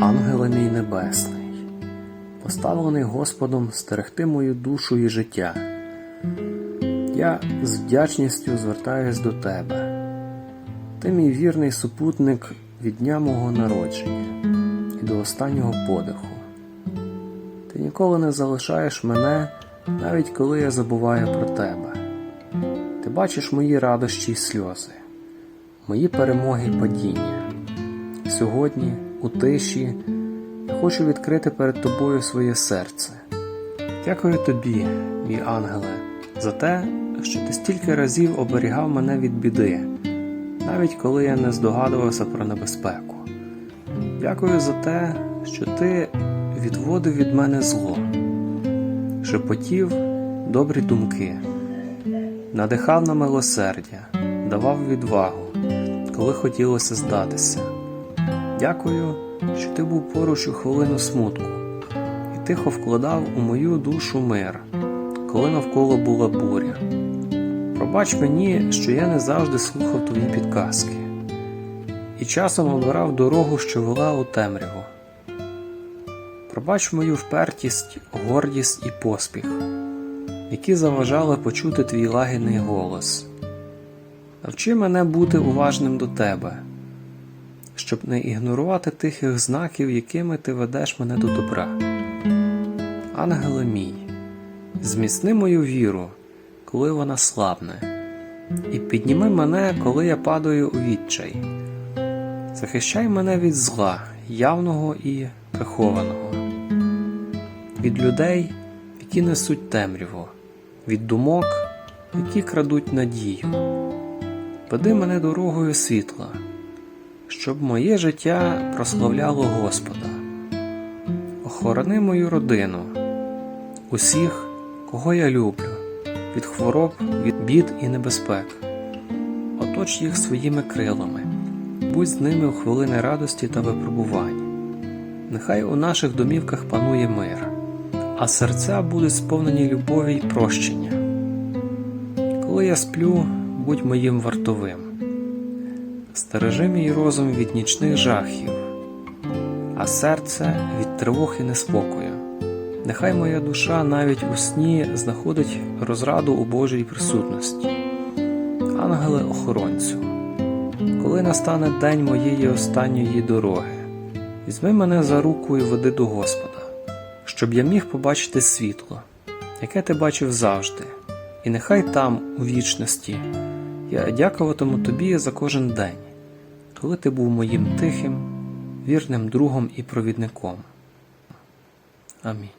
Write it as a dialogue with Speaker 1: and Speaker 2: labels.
Speaker 1: Ангеле мій небесний, поставлений Господом стерегти мою душу і життя. Я з вдячністю звертаюсь до тебе. Ти мій вірний супутник від дня мого народження і до останнього подиху. Ти ніколи не залишаєш мене, навіть коли я забуваю про тебе. Ти бачиш мої радощі й сльози, мої перемоги й падіння. Сьогодні, у тиші, я хочу відкрити перед тобою своє серце. Дякую тобі, мій ангеле, за те, що ти стільки разів оберігав мене від біди, навіть коли я не здогадувався про небезпеку. Дякую за те, що ти відводив від мене зло, шепотів добрі думки, надихав на милосердя, давав відвагу, коли хотілося здатися. Дякую, що ти був поруч у хвилину смутку і тихо вкладав у мою душу мир, коли навколо була буря. Пробач мені, що я не завжди слухав твої підказки і часом обирав дорогу, що вела у темряву. Пробач мою впертість, гордість і поспіх, які заважали почути твій лагідний голос. Навчи мене бути уважним до тебе щоб не ігнорувати тихих знаків, якими ти ведеш мене до добра. Ангеле мій, зміцни мою віру, коли вона слабне, і підніми мене, коли я падаю у відчай. Захищай мене від зла, явного і прихованого, від людей, які несуть темряву, від думок, які крадуть надію. Веди мене дорогою світла щоб моє життя прославляло Господа. Охорони мою родину, усіх, кого я люблю, від хвороб, від бід і небезпек. Оточ їх своїми крилами, будь з ними у хвилини радості та випробувань. Нехай у наших домівках панує мир, а серця будуть сповнені любові й прощення. Коли я сплю, будь моїм вартовим. Стережи мій розум від нічних жахів, а серце від тривог і неспокою. Нехай моя душа навіть у сні знаходить розраду у Божій присутності. Ангеле охоронцю, коли настане день моєї останньої дороги, візьми мене за руку і веди до Господа, щоб я міг побачити світло, яке ти бачив завжди, і нехай там, у вічності, я дякуватиму тобі за кожен день коли ти був моїм тихим, вірним другом і провідником. Амінь.